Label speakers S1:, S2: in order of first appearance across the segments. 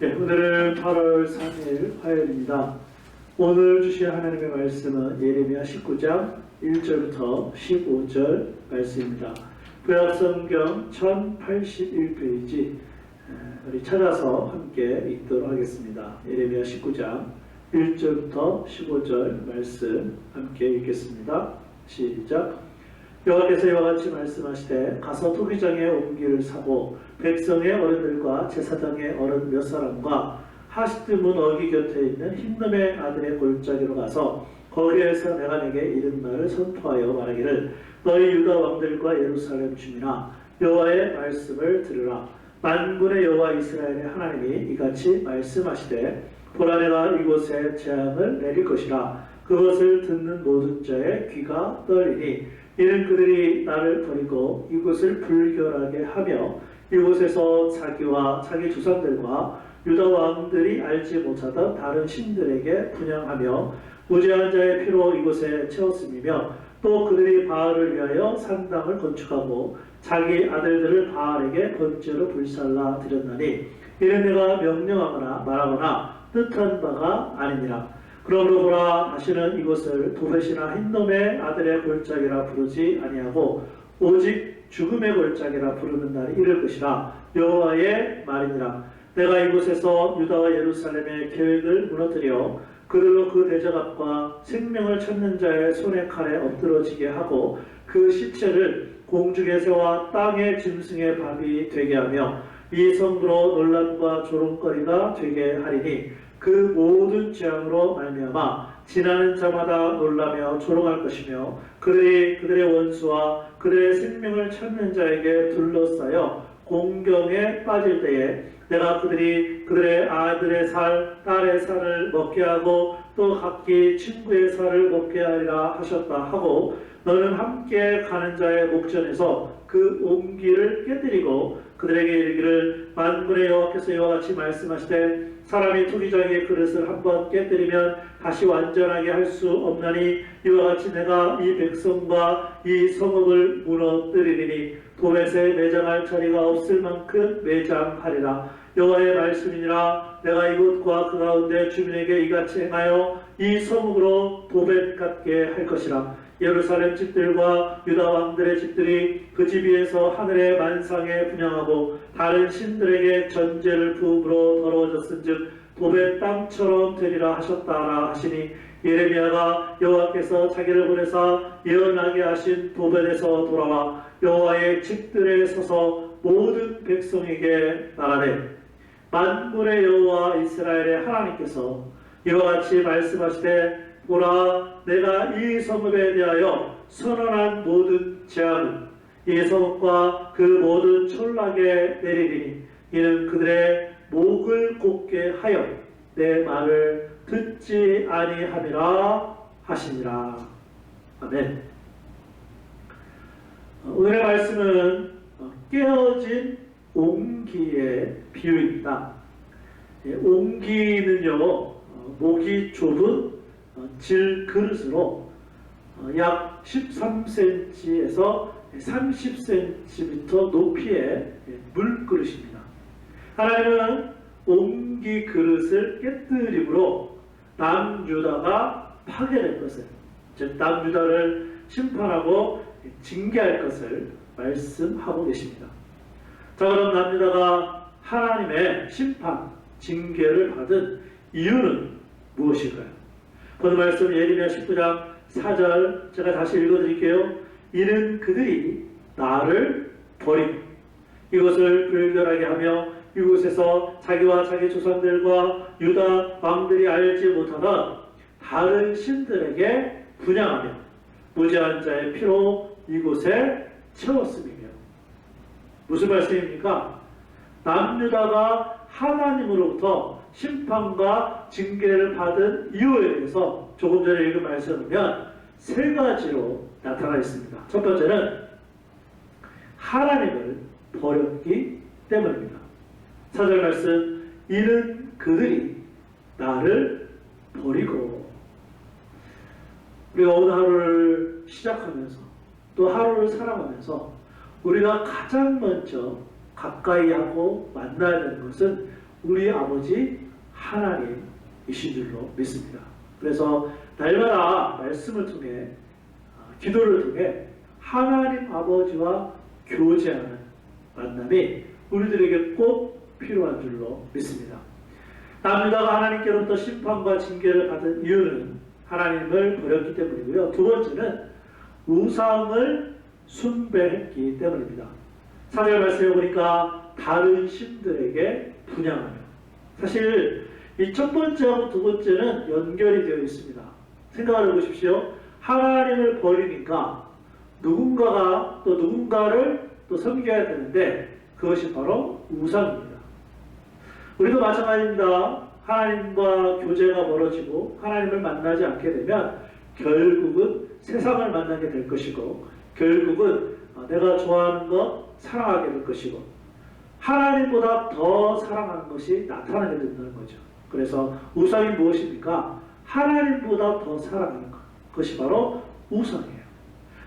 S1: 네, 오늘은 8월 3일 화요일입니다. 오늘 주신 하나님의 말씀은 예레미야 19장 1절부터 15절 말씀입니다. 구약성경 1081페이지 우리 찾아서 함께 읽도록 하겠습니다. 예레미야 19장 1절부터 15절 말씀 함께 읽겠습니다. 시작. 여호와께서 이와 같이 말씀하시되 가서 토기장의 옹기를 사고 백성의 어른들과 제사장의 어른 몇 사람과 하시드문 어기 곁에 있는 흰놈의 아들의 골짜기로 가서 거기에서 내가 내게 이른 말을 선포하여 말하기를 너희 유다 왕들과 예루살렘 주민아 여호와의 말씀을 들으라. 만군의 여호와 이스라엘의 하나님이 이같이 말씀하시되 보라 내가 이곳에 재앙을 내릴 것이라. 그것을 듣는 모든 자의 귀가 떨리니 이는 그들이 나를 버리고 이곳을 불결하게 하며 이곳에서 자기와 자기 조상들과 유다 왕들이 알지 못하던 다른 신들에게 분양하며 무죄한 자의 피로 이곳에 채웠음이며 또 그들이 바알을 위하여 산당을 건축하고 자기 아들들을 바알에게 번제로 불살라 드렸나니 이는 내가 명령하거나 말하거나 뜻한 바가 아니니라 그러므로 보라 다시는 이곳을 도벳이나 흰놈의 아들의 골짜기라 부르지 아니하고 오직 죽음의 골짜기라 부르는 날이 이를 것이라 여호와의 말이니라. 내가 이곳에서 유다와 예루살렘의 계획을 무너뜨려 그들로 그 대적압과 생명을 찾는 자의 손의 칼에 엎드러지게 하고 그 시체를 공중의 새와 땅의 짐승의 밥이 되게 하며 이 성부로 논란과 조롱거리가 되게 하리니 그 모든 재앙으로 말미암아 지나는 자마다 놀라며 조롱할 것이며 그들이 그들의 원수와 그들의 생명을 찾는 자에게 둘러싸여 공경에 빠질 때에 내가 그들이 그들의 아들의 살, 딸의 살을 먹게 하고 또 각기 친구의 살을 먹게 하리라 하셨다 하고 너는 함께 가는 자의 목전에서 그 옹기를 깨뜨리고 그들에게 이르기를 만군의 여호와께서 이와 같이 말씀하시되 사람이 투기장의 그릇을 한 번 깨뜨리면 다시 완전하게 할 수 없나니 이와 같이 내가 이 백성과 이 성읍을 무너뜨리리니 도벳에 매장할 자리가 없을 만큼 매장하리라. 여호와의 말씀이니라. 내가 이곳과 그 가운데 주민에게 이같이 행하여 이 성읍으로 도벳 같게 할 것이라 예루살렘 집들과 유다 왕들의 집들이 그 집 위에서 하늘의 만상에 분양하고 다른 신들에게 전제를 부음으로 더러워졌은즉 도벳 땅처럼 되리라 하셨다라 하시니 예레미야가 여호와께서 자기를 보내사 예언하게 하신 도벳에서 돌아와 여호와의 집들에 서서 모든 백성에게 말하되 만군의 여호와 이스라엘의 하나님께서 이와 같이 말씀하시되 보라 내가 이 성읍에 대하여 선언한 모든 이 성읍과 그 모든 촌락에 내리리니 이는 그들의 목을 곱게 하여 내 말을 듣지 아니함이라 하시니라 아멘. 어, 오늘의 말씀은 어, 깨어진 옹기의 비유입니다. 예, 옹기는요 어, 목이 좁은 어, 질 그릇으로 어, 약 13cm에서 30cm 높이의 예, 물그릇입니다. 하나님은 옹기 그릇을 깨뜨림으로 남유다가 파괴될 것을, 즉 남유다를 심판하고 징계할 것을 말씀하고 계십니다. 자 그럼 남유다가 하나님의 심판, 징계를 받은 이유는 무엇일까요? 오늘 말씀 예레미야 19장 4절 제가 다시 읽어드릴게요. 이는 그들이 나를 버리고 이것을 불결하게 하며 이곳에서 자기와 자기 조상들과 유다 왕들이 알지 못하던 다른 신들에게 분양하며 무죄한 자의 피로 이곳에 채웠음이며 무슨 말씀입니까? 남유다가 하나님으로부터 심판과 징계를 받은 이유에 대해서 조금 전에 읽은 말씀을 보면 세 가지로 나타나 있습니다. 첫 번째는 하나님을 버렸기 때문입니다. 사절 말씀 이는 그들이 나를 버리고 우리가 오늘 하루를 시작하면서 또 하루를 살아가면서 우리가 가장 먼저 가까이 하고 만나야 되는 것은 우리 아버지 하나님이신 줄로 믿습니다. 그래서 날마다 말씀을 통해 아, 기도를 통해 하나님 아버지와 교제하는 만남이 우리들에게 꼭 필요한 줄로 믿습니다. 남유다가 하나님께로부터 심판과 징계를 받은 이유는 하나님을 버렸기 때문이고요. 두 번째는 우상을 숭배했기 때문입니다. 사절 말씀해 보니까 다른 신들에게 분양하며 사실 이 첫 번째하고 두 번째는 연결이 되어 있습니다. 생각을 해보십시오. 하나님을 버리니까 누군가가 또 누군가를 또 섬겨야 되는데 그것이 바로 우상입니다. 우리도 마찬가지입니다. 하나님과 교제가 멀어지고 하나님을 만나지 않게 되면 결국은 세상을 만나게 될 것이고 결국은 어, 내가 좋아하는 것 사랑하게 될 것이고 하나님보다 더 사랑하는 것이 나타나게 된다는 거죠. 그래서 우상이 무엇입니까? 하나님보다 더 사랑하는 것. 그것이 바로 우상이에요.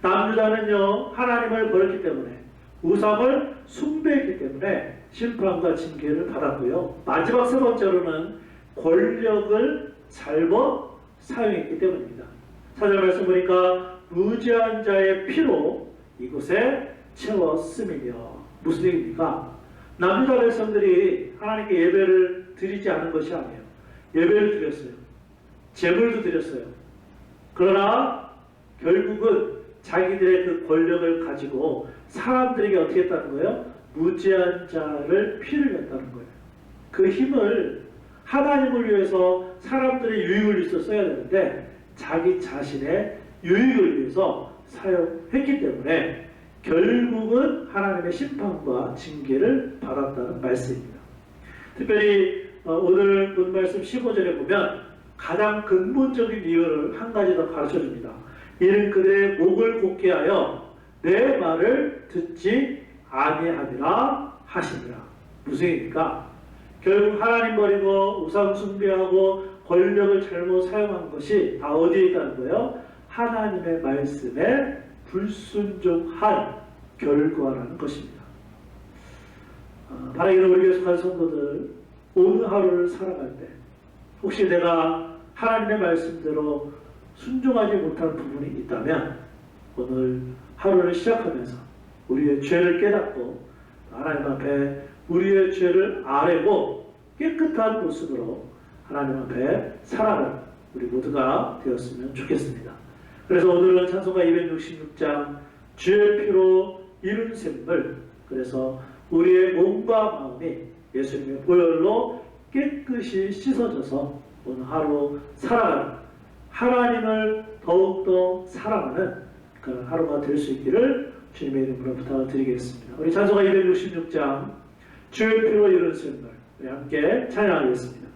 S1: 남유다는요 하나님을 버렸기 때문에 우상을 숭배했기 때문에 심판과 징계를 받았고요. 마지막 세 번째로는 권력을 잘못 사용했기 때문입니다. 사절 말씀 보니까 무지한 자의 피로 이곳에 채웠음이며 무슨 얘기입니까? 남유다 백성들이 하나님께 예배를 드리지 않은 것이 아니에요. 예배를 드렸어요. 제물도 드렸어요. 그러나 결국은 자기들의 그 권력을 가지고 사람들에게 어떻게 했다는 거예요? 무지한 자를 피를 냈다는 거예요. 그 힘을 하나님을 위해서 사람들의 유익을 위해서 써야 되는데 자기 자신의 유익을 위해서 사용했기 때문에 결국은 하나님의 심판과 징계를 받았다는 말씀입니다. 특별히 어, 오늘 본 말씀 15절에 보면 가장 근본적인 이유를 한 가지 더 가르쳐 줍니다. 이는 그들의 목을 곧게 하여 내 말을 듣지 아니하리라 하시니라. 무슨 얘기입니까? 결국 하나님 버리고 우상 숭배하고 권력을 잘못 사용한 것이 다 어디에 있다는 거예요? 하나님의 말씀에 불순종한 결과라는 것입니다. 어, 바라기는 우리 교회 속한 성도들 오늘 하루를 살아갈 때 혹시 내가 하나님의 말씀대로 순종하지 못한 부분이 있다면 오늘 하루를 시작하면서 우리의 죄를 깨닫고 하나님 앞에 우리의 죄를 아뢰고 깨끗한 모습으로 하나님 앞에 살아가는 우리 모두가 되었으면 좋겠습니다. 그래서 오늘은 찬송가 266장 주의 피로 이룬 샘물 그래서 우리의 몸과 마음이 예수님의 보혈로 깨끗이 씻어져서 오늘 하루 살아가는 하나님을 더욱더 사랑하는 그런 하루가 될 수 있기를 주님의 이름으로 부탁을 드리겠습니다. 우리 찬송가 266장 주의 피로 이룬 샘물 함께 찬양하겠습니다.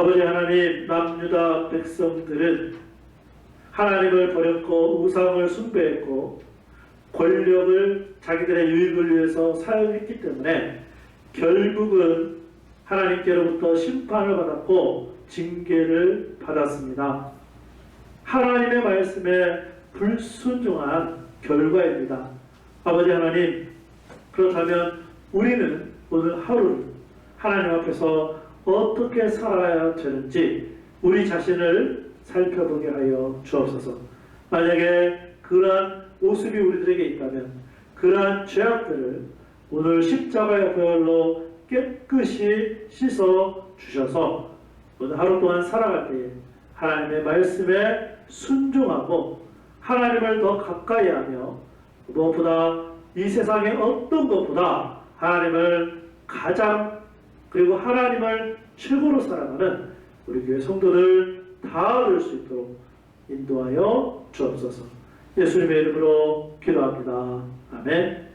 S1: 아버지 하나님 남유다 백성들은 하나님을 버렸고 우상을 숭배했고 권력을 자기들의 유익을 위해서 사용했기 때문에 결국은 하나님께로부터 심판을 받았고 징계를 받았습니다. 하나님의 말씀에 불순종한 결과입니다. 아버지 하나님, 그렇다면 우리는 오늘 하루를 하나님 앞에서 어떻게 살아야 되는지 우리 자신을 살펴보게 하여 주옵소서. 만약에 그러한 모습이 우리들에게 있다면 그러한 죄악들을 오늘 십자가의 보혈로 깨끗이 씻어 주셔서 오늘 하루 동안 살아갈 때에 하나님의 말씀에 순종하고 하나님을 더 가까이 하며 무엇보다 이 세상의 어떤 것보다 하나님을 가장 그리고 하나님을 최고로 사랑하는 우리 교회 성도들 다될수 있도록 인도하여 주옵소서. 예수님의 이름으로 기도합니다. 아멘.